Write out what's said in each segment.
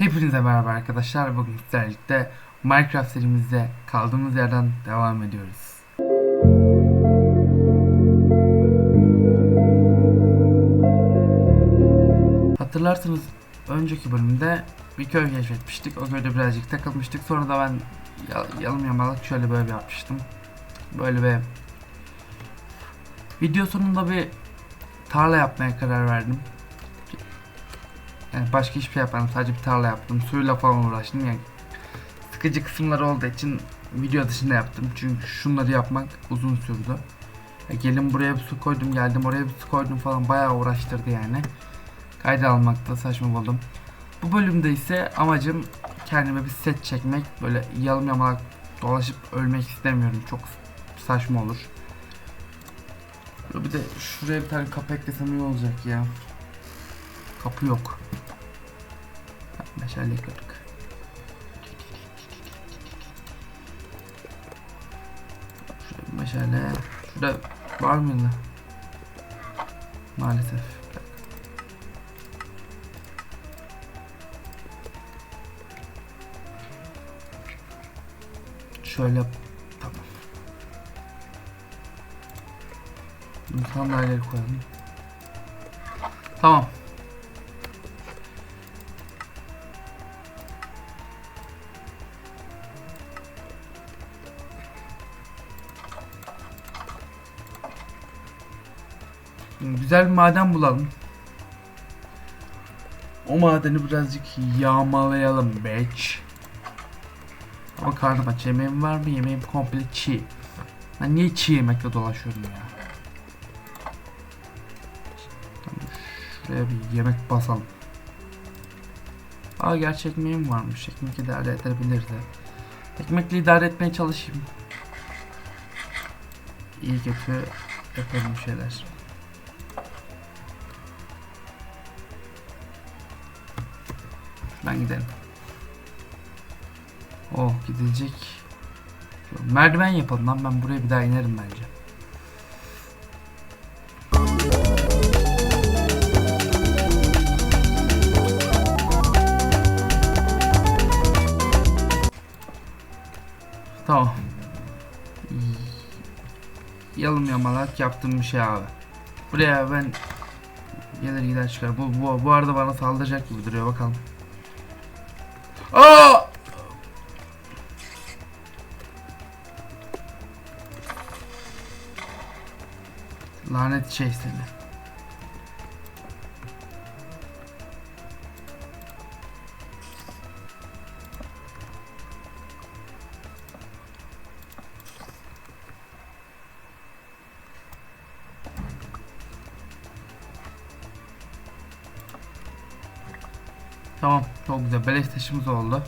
Hepinize merhaba arkadaşlar. Bugün sizlerle Minecraft serimizde kaldığımız yerden devam ediyoruz. Hatırlarsanız önceki bölümde bir köy keşfetmiştik. O köyde birazcık takılmıştık. Sonra da ben ya- yalım yamalak şöyle böyle bir yapmıştım. Böyle bir video sonunda bir tarla yapmaya karar verdim. Yani başka hiçbir şey yapmadım. Sadece bir tarla yaptım. Suyla falan uğraştım. Yani sıkıcı kısımları olduğu için video dışında yaptım. Çünkü şunları yapmak uzun sürdü. Ya gelin buraya bir su koydum, geldim oraya bir su koydum falan bayağı uğraştırdı yani. Kayda almakta saçma buldum. Bu bölümde ise amacım kendime bir set çekmek. Böyle yalım yamalak dolaşıp ölmek istemiyorum. Çok saçma olur. Bir de şuraya bir tane kapı eklesem iyi olacak ya. Kapı yok. Meşale kırık. Şurada. Şurada var mıydı? Maalesef. Şöyle tamam. Sandalyeleri koyalım. Tamam. Güzel bir maden bulalım. O madeni birazcık yağmalayalım bitch. Ama karnım aç. Yemeğim var mı? Yemeğim komple çiğ. Ben niye çiğ yemekle dolaşıyorum ya? Şuraya bir yemek basalım. Aa gerçi ekmeğim varmış. Ekmek idare edebiliriz. de. Ekmekle idare etmeye çalışayım. İyi kötü yapalım şeyler. Ben gidelim. Oh gidilecek. Merdiven yapalım lan ben buraya bir daha inerim bence. Tamam. Yalım yamalak yaptığım bir şey abi. Buraya ben gelir gider çıkar. Bu, bu, bu arada bana saldıracak gibi duruyor bakalım. Aa! Lanet şey seni. Tamam çok güzel beleş taşımız oldu.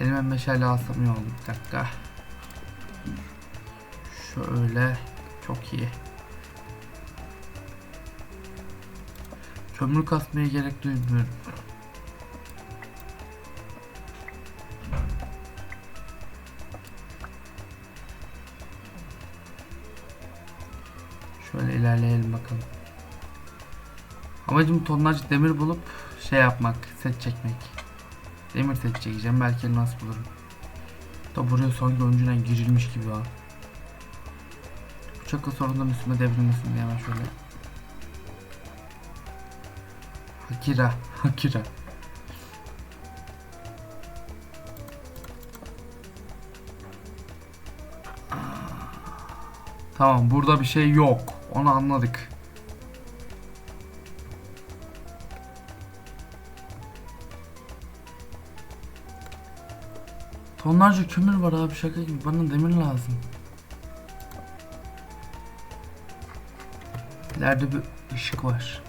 Elime meşale alsam iyi oldu bir dakika. Şöyle çok iyi. Kömür kasmaya gerek duymuyorum. Amacım tonlarca demir bulup şey yapmak, set çekmek. Demir set çekeceğim. Belki elmas bulurum. Da buraya sanki önceden girilmiş gibi ha. Bıçakla sorundan üstüme devrilmesin diye hemen şöyle. Hakira, Hakira. Tamam burada bir şey yok. Onu anladık. Tonlarca kömür var abi şaka gibi. Bana demir lazım. İleride bir ışık var.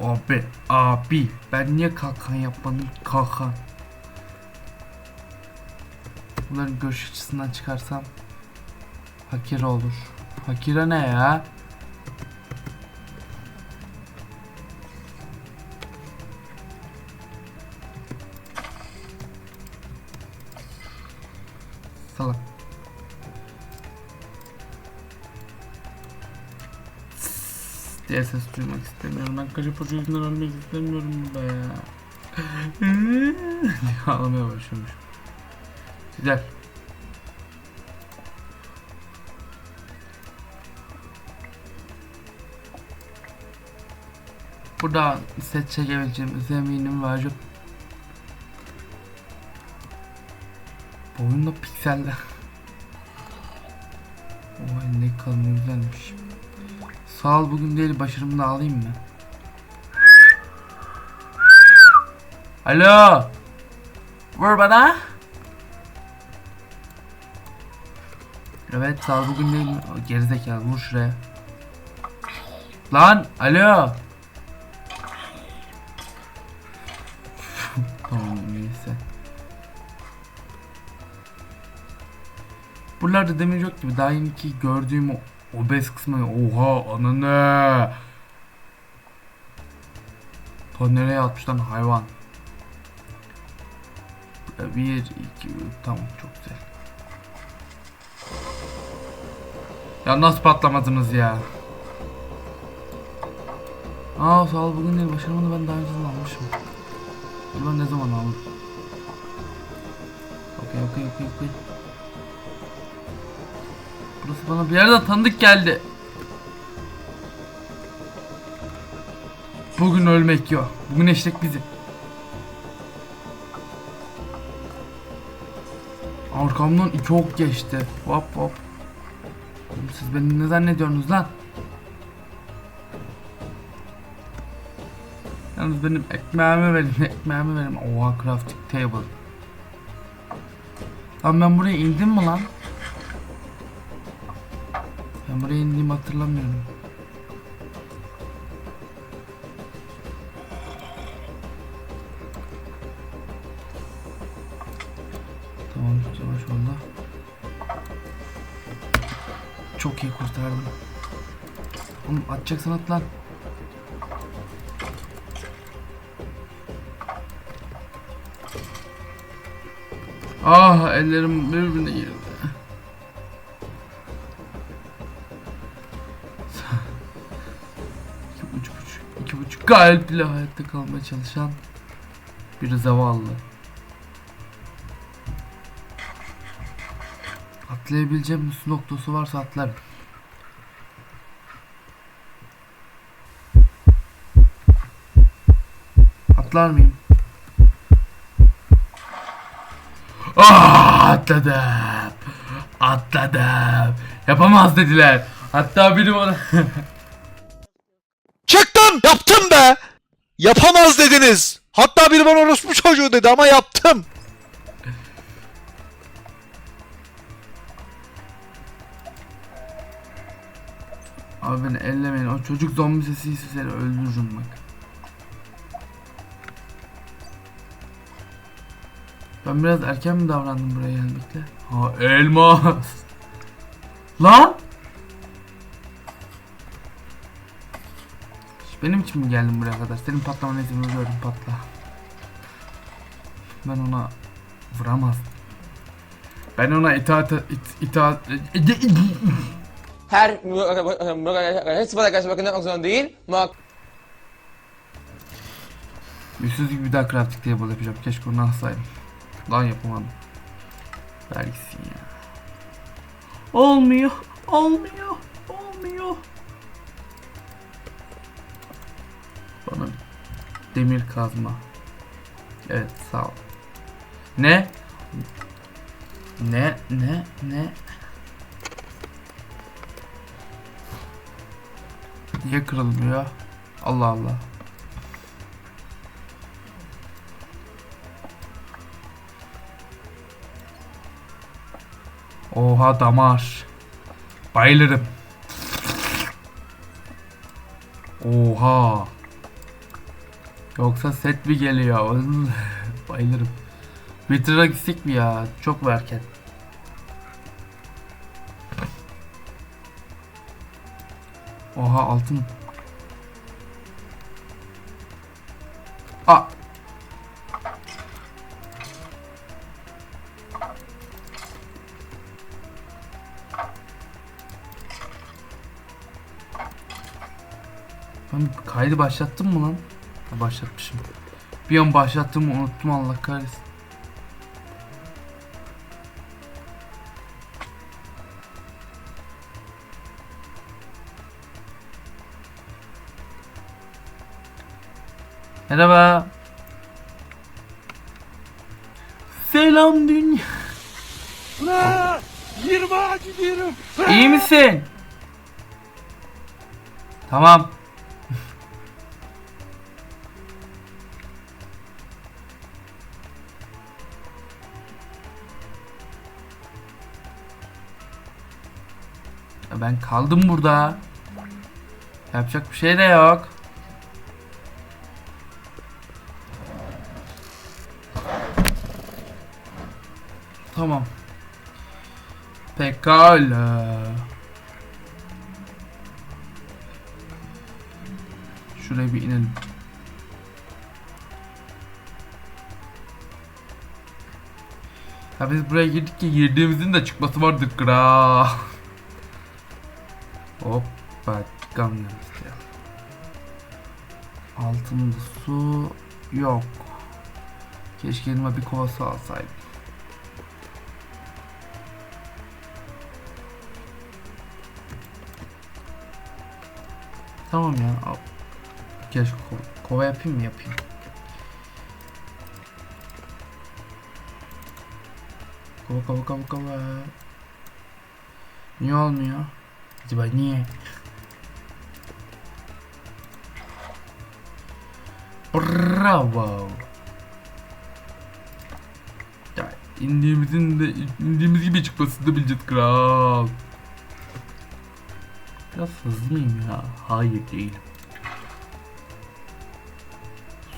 Abi, abi. Ben niye kalkan yapmadım? Kalkan. Bunların görüş açısından çıkarsam Hakira olur. Hakira ne ya? Salak. diye ses duymak istemiyorum. Ben kaçıp burcu yüzünden ölmek istemiyorum da ya. Ağlamaya başlamış. Güzel. Burada set çekebileceğim zeminim var. Oyunda pikseller. Oy ne kalın güzelmiş. Sağ ol bugün değil başarımı da alayım mı? Alo. Vur bana. Evet sağ ol bugün değil mi? Gerizekalı vur şuraya. Lan alo. tamam neyse. Buralarda demir yok gibi. Daha yeni ki gördüğüm o obez kısmı. Oha ananı. Ta nereye atmış lan hayvan. Bir, iki, tamam çok güzel. Ya nasıl patlamadınız ya? Aa sağ ol bugün değil başarımını ben daha önceden almışım. Ulan ne zaman aldım? Okey okey okey okey. Burası bana bir yerden tanıdık geldi. Bugün ölmek yok. Bugün eşlik bizi. Arkamdan iki ok geçti. Hop hop. Siz beni ne zannediyorsunuz lan? Yalnız benim ekmeğimi verin, ekmeğimi verin. Oha crafting table. Lan ben buraya indim mi lan? Ben buraya indiğimi hatırlamıyorum. Tamam yavaş oldu. Çok iyi kurtardım. Oğlum atacaksın at lan. Ah ellerim birbirine girdi. Buçuk kalple hayatta kalmaya çalışan bir zavallı. Atlayabileceğim su noktası varsa atlarım. Atlar mıyım? Ah, atladım. Atladım. Yapamaz dediler. Hatta biri bana Çıktım yaptım be. Yapamaz dediniz. Hatta biri bana orospu çocuğu dedi ama yaptım. Abi beni ellemeyin. O çocuk zombi sesi ise seni öldürürüm bak. Ben biraz erken mi davrandım buraya gelmekle? Ha elmas. Lan! Benim için mi geldin buraya kadar? Senin patlamana izin veriyorum patla. Ben ona vuramazdım. Ben ona itaat it, itaat her arkadaşlar bakın yapmak zorunda değil. Yüzsüz gibi bir daha crafting table yapacağım. Keşke onu alsaydım. Lan yapamadım. Vergisin ya. Olmuyor. Olmuyor. Olmuyor. Demir kazma. Evet sağ ol. Ne? Ne? Ne? Ne? Niye kırılmıyor? Allah Allah. Oha damar. Bayılırım. Oha. Yoksa set mi geliyor? Bayılırım. Twitter'a gitsek mi ya? Çok mu erken? Oha altın. Aa. Ben kaydı başlattım mı lan? Başlatmışım. Bir an başlattığımı unuttum Allah kahretsin. Merhaba. Selam dünya. Ulan! 20 ağacı diyorum. İyi misin? Tamam. Ya Ben kaldım burada. Yapacak bir şey de yok. Tamam. Pekala. Şuraya bir inelim. Ya biz buraya girdik ki girdiğimizin de çıkması vardır kral. Hoppa Gangnam Style. Altında su yok. Keşke elime bir kova su alsaydım. Tamam ya. Al. Keşke ko- kova yapayım mı yapayım. Kova kova kova kova. Niye olmuyor? Acaba niye? Bravo. Ya indiğimizin de indiğimiz gibi çıkmasını da bileceğiz kral. Biraz hızlı mıyım ya? Hayır değilim.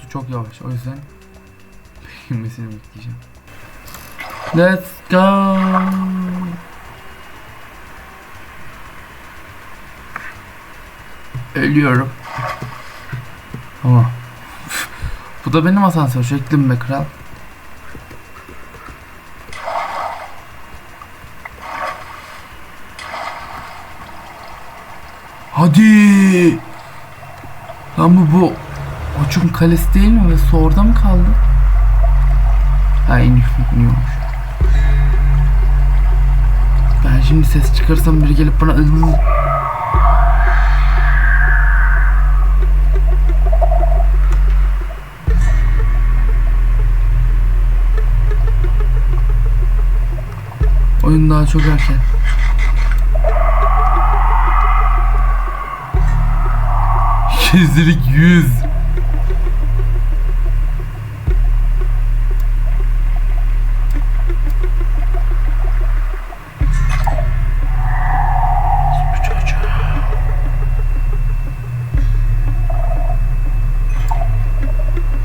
Su çok yavaş o yüzden inmesini bekleyeceğim. Let's go. Ölüyorum. Ama bu da benim asansör şeklim be kral. Hadi. Lan bu bu Oçun kalesi değil mi ve su orada mı kaldı? Ha iniyor, iniyormuş. Ben şimdi ses çıkarsam biri gelip bana Oyun daha çok erken. Bu çocuğu.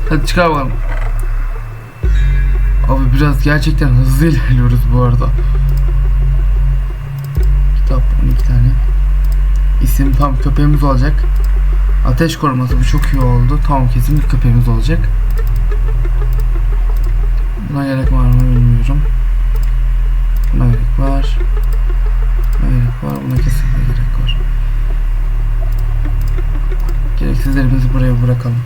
Hadi çıkar bakalım. Abi biraz gerçekten hızlı ilerliyoruz bu arada. 12 tane. İsim tam köpeğimiz olacak. Ateş koruması bu çok iyi oldu. Tamam kesinlikle köpeğimiz olacak. Buna gerek var mı bilmiyorum. Buna gerek var. Buna gerek var. Buna kesinlikle gerek var. Gereksizlerimizi buraya bırakalım.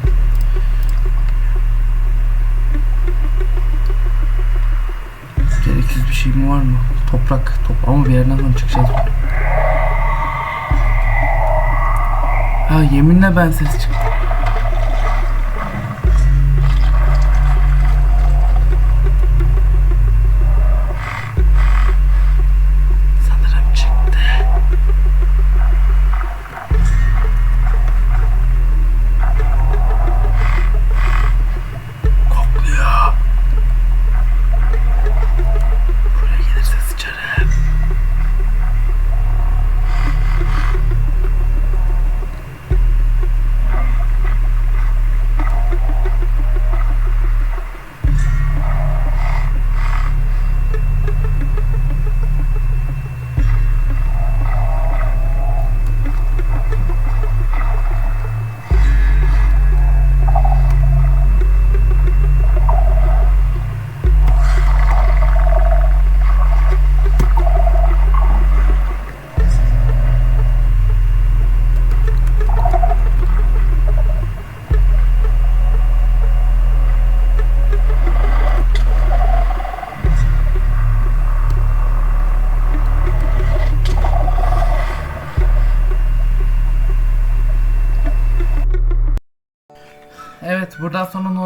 Gereksiz bir şey mi var mı? Toprak. Top ama bir yerden sonra çıkacağız. Ha yeminle ben ses çıktı.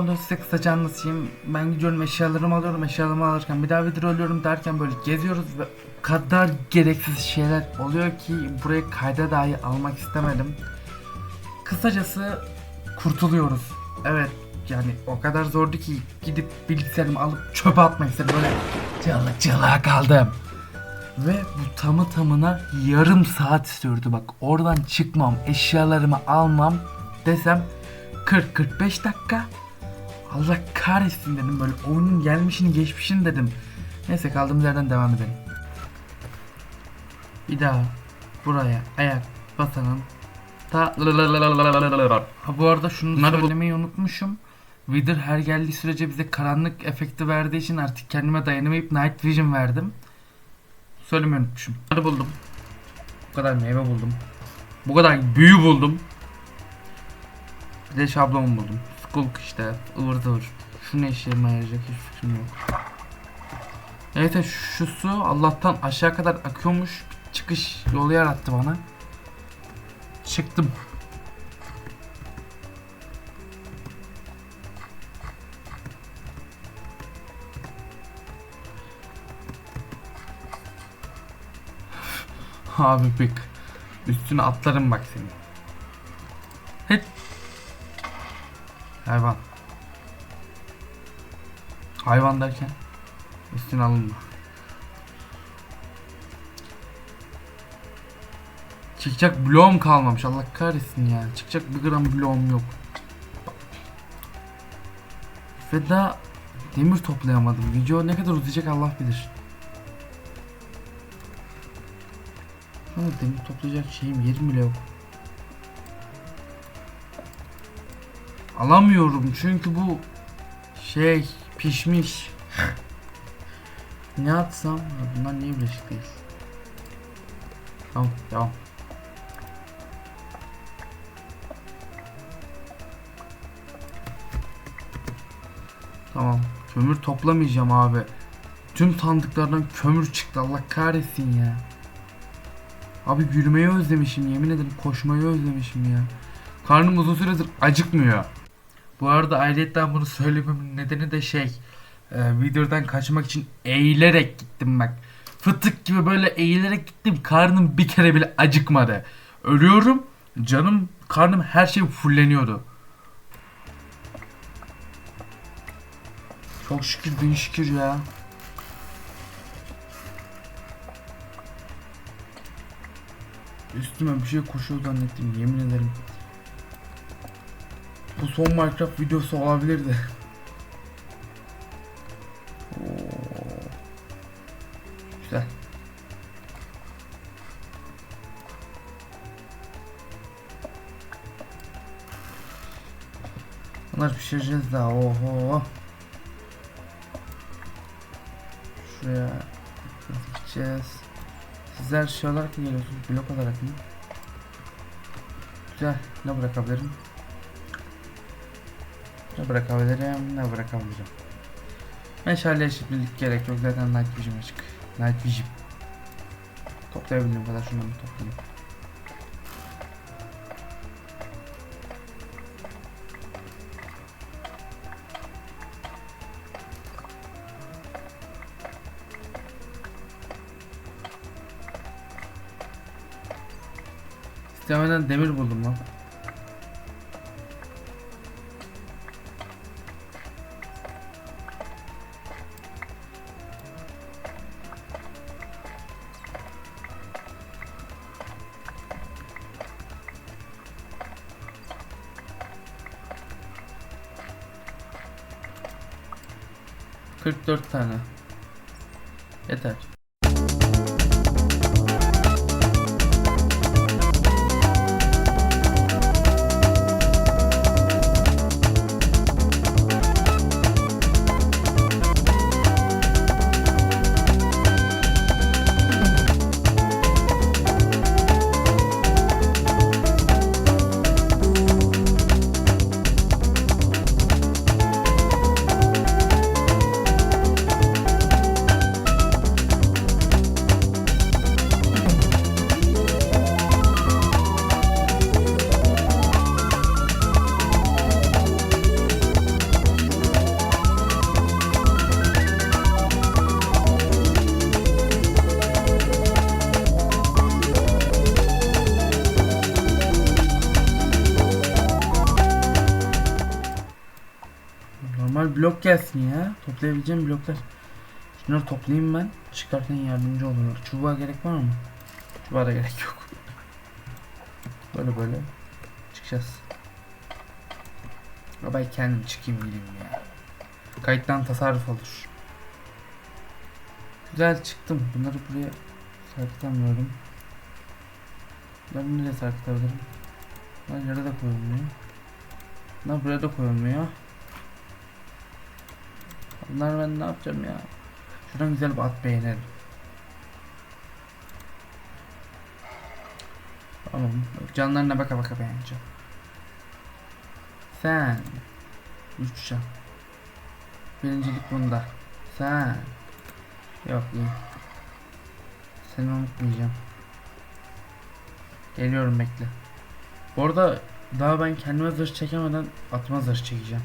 Oluyor size kısaca anlatayım. Ben gidiyorum eşyalarımı alıyorum. Eşyalarımı alırken bir daha video alıyorum derken böyle geziyoruz ve kadar gereksiz şeyler oluyor ki buraya kayda dahi almak istemedim. Kısacası kurtuluyoruz. Evet yani o kadar zordu ki gidip bilgisayarımı alıp çöpe atmak istedim. Böyle cıllık cıllığa kaldım. Ve bu tamı tamına yarım saat sürdü bak oradan çıkmam eşyalarımı almam desem 40-45 dakika Allah kahretsin dedim böyle oyunun gelmişini geçmişini dedim Neyse kaldığımız yerden devam edelim Bir daha buraya ayak basanın ta Ha bu arada şunu söylemeyi unutmuşum Wither her geldiği sürece bize karanlık efekti verdiği için artık kendime dayanamayıp Night Vision verdim Söylemeyi unutmuşum. Hadi buldum. Bu kadar meyve buldum. Bu kadar büyü buldum. Bir de şablon buldum. Skulk işte ıvır zıvır. Şu ne işime yarayacak hiç fikrim yok. Evet şu su Allah'tan aşağı kadar akıyormuş. Çıkış yolu yarattı bana. Çıktım. Abi bak. Üstüne atlarım bak seni. Hayvan. Hayvan derken üstüne alınma. Çıkacak bloğum kalmamış. Allah kahretsin ya. Çıkacak bir gram bloğum yok. Ve daha demir toplayamadım. Video ne kadar uzayacak Allah bilir. Ama demir toplayacak şeyim yerim bile yok. Alamıyorum çünkü bu şey pişmiş. ne atsam? Ya Bunlar niye birleşik değil? Tamam devam. Tamam. Kömür toplamayacağım abi. Tüm sandıklardan kömür çıktı. Allah kahretsin ya. Abi gülmeyi özlemişim yemin ederim koşmayı özlemişim ya. Karnım uzun süredir acıkmıyor. Bu arada ayrıca bunu söylememin nedeni de şey e, videodan kaçmak için eğilerek gittim bak. Fıtık gibi böyle eğilerek gittim karnım bir kere bile acıkmadı. Ölüyorum canım karnım her şey fulleniyordu. Çok şükür bin şükür ya. Üstüme bir şey koşuyor zannettim yemin ederim. Bu son Minecraft videosu olabilirdi. Oo. Güzel. Bunlar pişireceğiz daha. Oho. Şuraya gideceğiz. Sizler şey olarak mı geliyorsunuz? Blok olarak mı? Güzel. Ne bırakabilirim? Ne bırakabilirim? Ne bırakabilirim? Meşale şimdilik gerek yok. Zaten Night Vision açık. Night Vision. Toplayabildiğim kadar şunları toplayayım. İstemeden demir buldum lan. Kırk dört tane. Yeter. Blok gelsin ya. Toplayabileceğim bloklar. Şunları toplayayım ben. Çıkarken yardımcı olurlar. Çubuğa gerek var mı? Çubuğa da gerek yok. Böyle böyle çıkacağız. Ya ben kendim çıkayım gideyim ya. Kayıttan tasarruf olur. Güzel çıktım. Bunları buraya sarkıtamıyorum. Bunları nereye sarkıtabilirim? Bunlar yere de koyulmuyor. Bunlar buraya da koyulmuyor. Bunlar ben ne yapacağım ya? Şuradan güzel bir at beğenelim. Tamam. Canlarına baka baka beğeneceğim. Sen. Üç can. Birincilik bunda. Sen. Yok iyi. Seni unutmayacağım. Geliyorum bekle. Bu arada daha ben kendime zırh çekemeden atma zırh çekeceğim.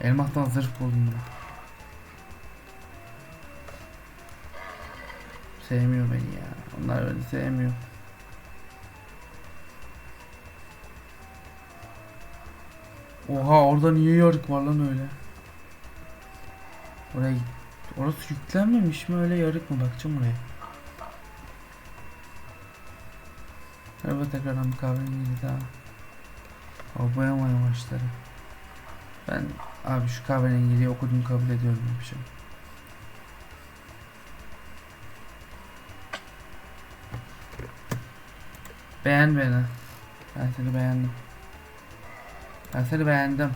Elmastan zırh buldum. Sevmiyor beni ya. Onlar beni sevmiyor. Oha orada niye yarık var lan öyle? Oraya. Orası yüklenmemiş mi öyle yarık mı? Bakacağım oraya. Merhaba tekrardan bir kahverengi daha. Hava boyamaya başladı. Ben abi şu kahverengiliği okudum kabul ediyorum yapacağım. Beğen beni. Ben seni beğendim. Ben seni beğendim.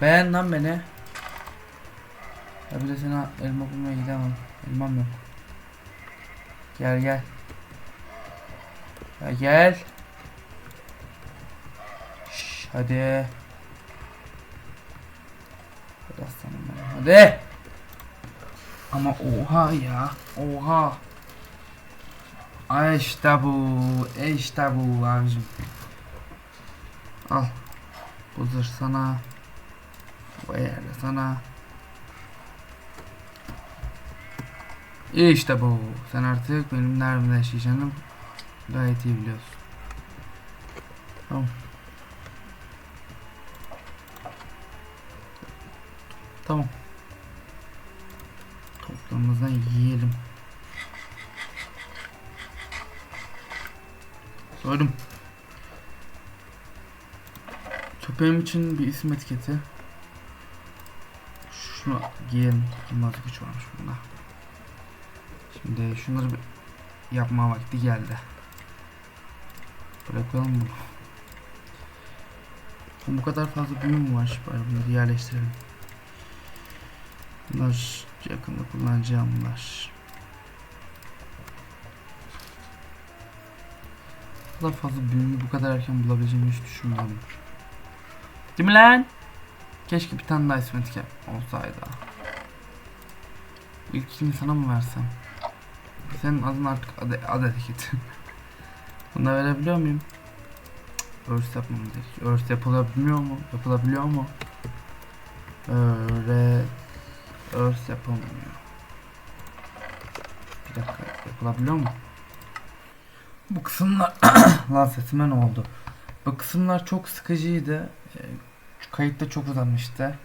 Beğen lan beni. Ya bir de sana elma bulmaya gidemem. Elmam yok. Gel gel. Ya gel. Hadi. Hadi aslanım benim. Hadi. Ama oha ya. Oha. Ay işte bu. İşte bu abicim. Al. Bu zırh sana. Bu eğer de sana. İşte bu. Sen artık benim neremde yaşayacağını gayet iyi biliyorsun. Tamam. Tamam. Toplamımızdan yiyelim. Soydum. Köpeğim için bir isim etiketi. Şunu giyelim. Yılmaz güç varmış bunda. Şimdi şunları bir yapma vakti geldi. Bırakalım bunu. Bu kadar fazla büyü mü var? Bari bunları yerleştirelim. Bunlar yakında kullanacağım bunlar. Bu kadar fazla büyümü bu kadar erken bulabileceğimi hiç düşünmedim. Değil mi lan? Keşke bir tane daha ismetik olsaydı. İlkini sana mı versem? Senin adın artık adı, adı etiketi. Bunu da verebiliyor muyum? Örs yapmamız gerekiyor. Örs yapılabiliyor mu? Yapılabiliyor mu? Öyle örs yapılmıyor. Bir dakika yapılabiliyor mu? Bu kısımlar lan sesime ne oldu? Bu kısımlar çok sıkıcıydı. Şu kayıtta çok uzamıştı.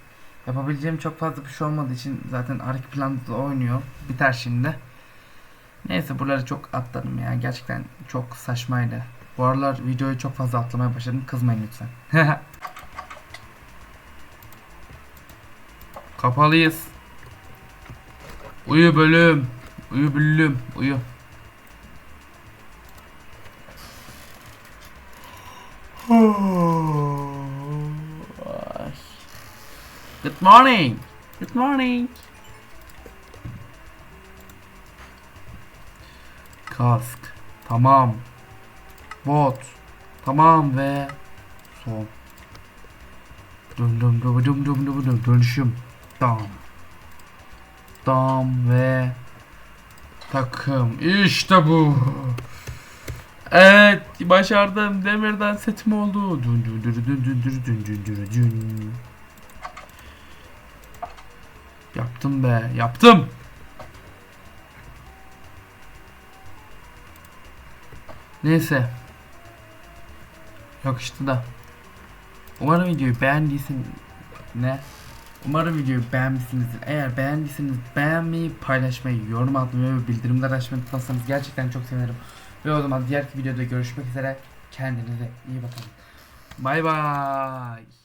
Yapabileceğim çok fazla bir şey olmadığı için zaten arka planda da oynuyor. Biter şimdi. Neyse buraları çok atladım ya. Gerçekten çok saçmaydı. Bu aralar videoyu çok fazla atlamaya başladım. Kızmayın lütfen. Kapalıyız. Uyu bölüm. Uyu bölüm. Uyu. Good morning. Good morning. Kask. Tamam. Bot. Tamam ve son. Dum dum dum dum dum dum dum dönüşüm. Dam. Dam ve takım. İşte bu. Evet başardım. Demirden setim oldu. Dün dün dün dün dün dün dün dün dün. Yaptım be. Yaptım. Neyse. Yakıştı da. Umarım videoyu beğendiysin ne? Umarım videoyu beğenmişsinizdir. Eğer beğendiyseniz beğenmeyi, paylaşmayı, yorum atmayı ve bildirimler açmayı unutmazsanız gerçekten çok sevinirim. Ve o zaman diğer videoda görüşmek üzere. Kendinize iyi bakın. Bay bay.